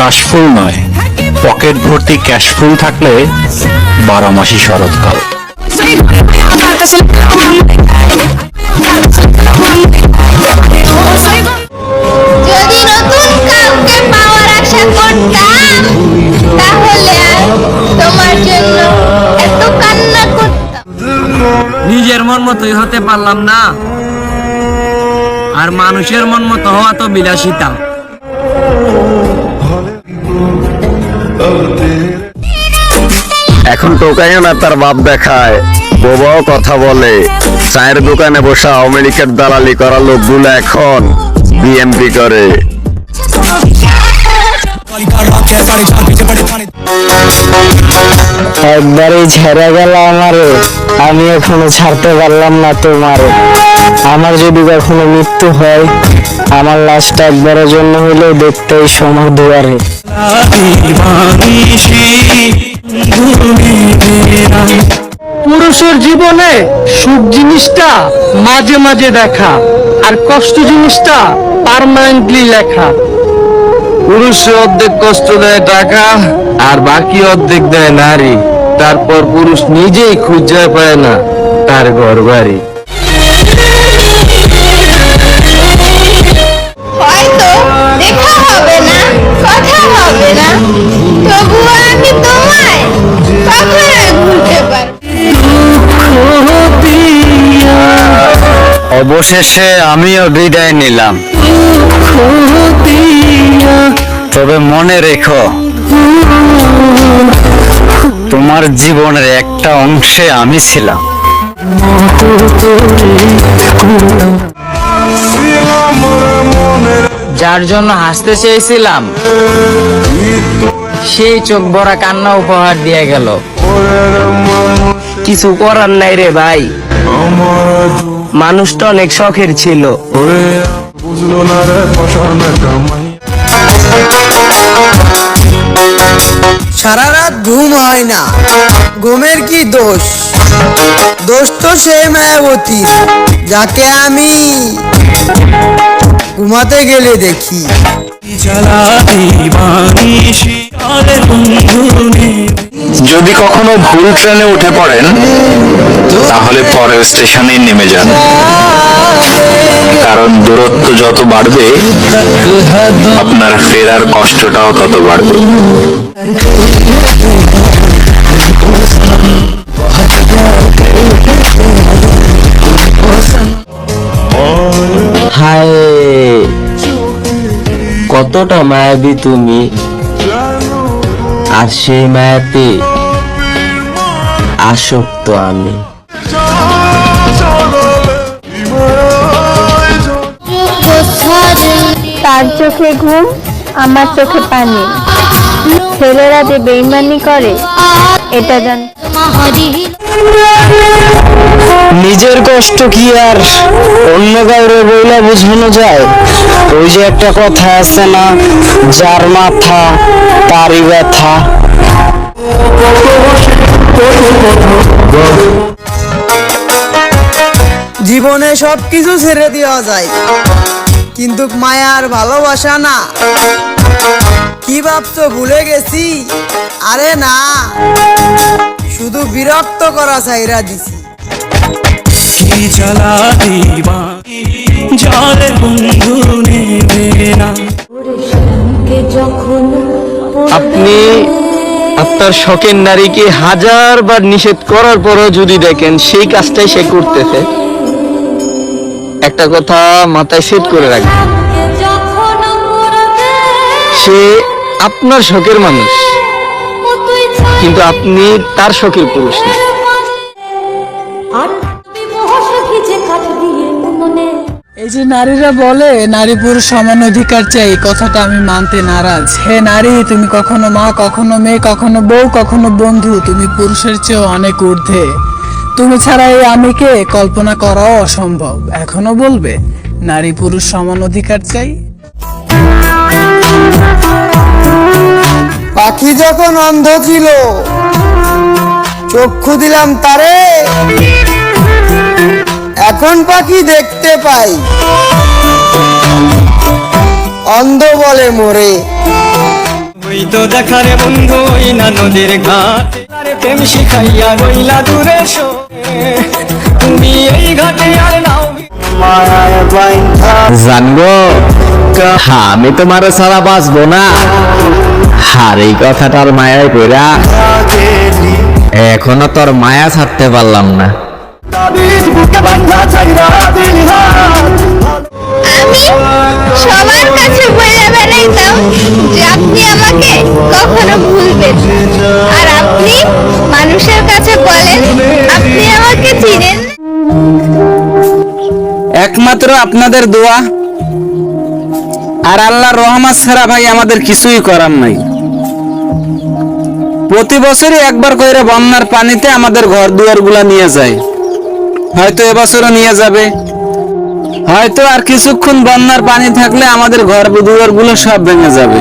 কাশফুল নয় পকেট ভর্তি ক্যাশফুল থাকলে বারো মাসই শরৎকাল নিজের মন মতোই হতে পারলাম না। আর মানুষের মন মতো হওয়া তো বিলাসিতা। এখন টোকাইও না, তার বাপ দেখায়। বোবাও কথা বলে, চায়ের দোকানে বসা লীগের দালালি করা লোকগুলো এখন বিএমপি করে। একবারে ঝেড়ে গেল আমারে আমি এখনও ছাড়তে পারলাম না তোমারে। আমার যদি কখনো মৃত্যু হয়, আমার লাশটা একবারের জন্য হলেও দেখতে এই সমর দুয়ারে। পুরুষের জীবনে সুখ জিনিসটা মাঝে মাঝে দেখা, আর কষ্ট জিনিসটা পারমানেন্টলি লেখা। পুরুষে অর্ধেক কষ্ট দেয় টাকা, আর বাকি অর্ধেক দেয় নারী। তারপর পুরুষ নিজেই খুঁজে পায় না, তার ঘর বাড়ি হবে আমি তোমায় কখনো ভুলতে পারব অবশেষে আমিও বিদায় নিলাম। তবে মনে রেখো তোমার জীবনের একটা অংশে আমি ছিলাম। যার জন্য হাসতে চেয়েছিলাম সেই চোখ ভরা কান্না উপহার দিয়ে গেল। কিছু করার নাই রে ভাই। মানুষটা অনেক শখের ছিল। সারা রাত ঘুম হয় না। ঘুমের কি দোষ? দোষ তো সে মায়াবতী যাকে আমি ঘুমাতে গেলে দেখি। যদি কখনো ভুল ট্রেনে উঠে পড়েন, তাহলে পরের স্টেশনেই নেমে যান। কারণ দূরত্ব যত বাড়বে, আপনার ফেরার কষ্টটাও তত বাড়বে। কতটা মায়াবী তুমি আর সেই মায়াতে আসক্ত আমি। তার চোখে ঘুম, আমার চোখে পানি। ছেলেরা যে বেইমানি করে, এটা জান নিজের কষ্ট কি আর? অন্য কাউরে বইলা বুঝানো যায়? ওই যে একটা কথা আছে না, যার মাথা তারই ব্যথা। জীবনে সব কিছু ছেড়ে দেওয়া যায়, কিন্তু মায়ার ভালোবাসা না। কি ভাবছ, ভুলে গেছি? আরে না। শুধু বিরক্ত করা চাইরা দিছি। আপনি আপনার শখের নারীকে হাজার বার নিষেধ করার পরও যদি দেখেন সেই কাজটাই সে করতেছে একটা কথা মাথায় সেট করে রাখবেন। সে আপনার শখের মানুষ কিন্তু আপনি তার শখের পুরুষ না। এই যে নারীরা বলে নারী পুরুষ সমান অধিকার চাই এই কথাটা আমি মানতে নারাজ। হে নারী তুমি কখনো মা কখনো মেয়ে কখনো বউ কখনো বন্ধু তুমি পুরুষের চেয়েও অনেক ঊর্ধ্বে। তুমি ছাড়া এই আমিকে কল্পনা করাও অসম্ভব। এখনও বলবে নারী পুরুষ সমান অধিকার চাই। পাখি যখন অন্ধ ছিল চক্ষু দিলাম তারে। এখন পাখি দেখতে পাই। অন্ধ বলে মোরে। হইতো দেখারে বন্ধু ওই না নদীর ঘাট। প্রেম শিখাইয়া রইলা দূরে তুমি এই ঘাটে আর নাও জানগো আমি তোমার সারা বাঁচবো না। আর এই কথাটার মায়ায় পড়া এখনও তোর মায়া ছাড়তে পারলাম না। আমি সবার কাছে বলে বেড়াইতাম যে আপনি আমাকে কখনো ভুলবেন আর আপনি মানুষের কাছে বলেন আপনি আমাকে চিনেন একমাত্র আপনাদের দোয়া। আর আল্লাহর রহমান ছাড়া ভাই আমাদের কিছুই করার নাই। প্রতি বছরই একবার করে বন্যার পানিতে আমাদের ঘর দুয়ারগুলা নিয়ে যায়। হয়তো এবছরও নিয়ে যাবে। হয়তো আর কিছুক্ষণ বন্যার পানি থাকলে আমাদের ঘর দুয়ারগুলো সব ভেঙে যাবে।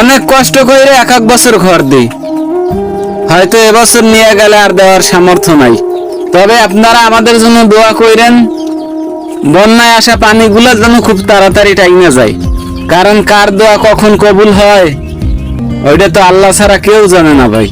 অনেক কষ্ট করে এক এক বছর ঘর দিই। হয়তো এবছর নিয়ে গেলে আর দেওয়ার সামর্থ্য নাই। তবে আপনারা আমাদের জন্য দোয়া কইরেন, বন্যায় আসা পানিগুলো যেন খুব তাড়াতাড়ি টাইমে যায়। কারণ কার দোয়া কখন কবুল হয়, ওইটা তো আল্লাহ ছাড়া কেউ জানে না ভাই।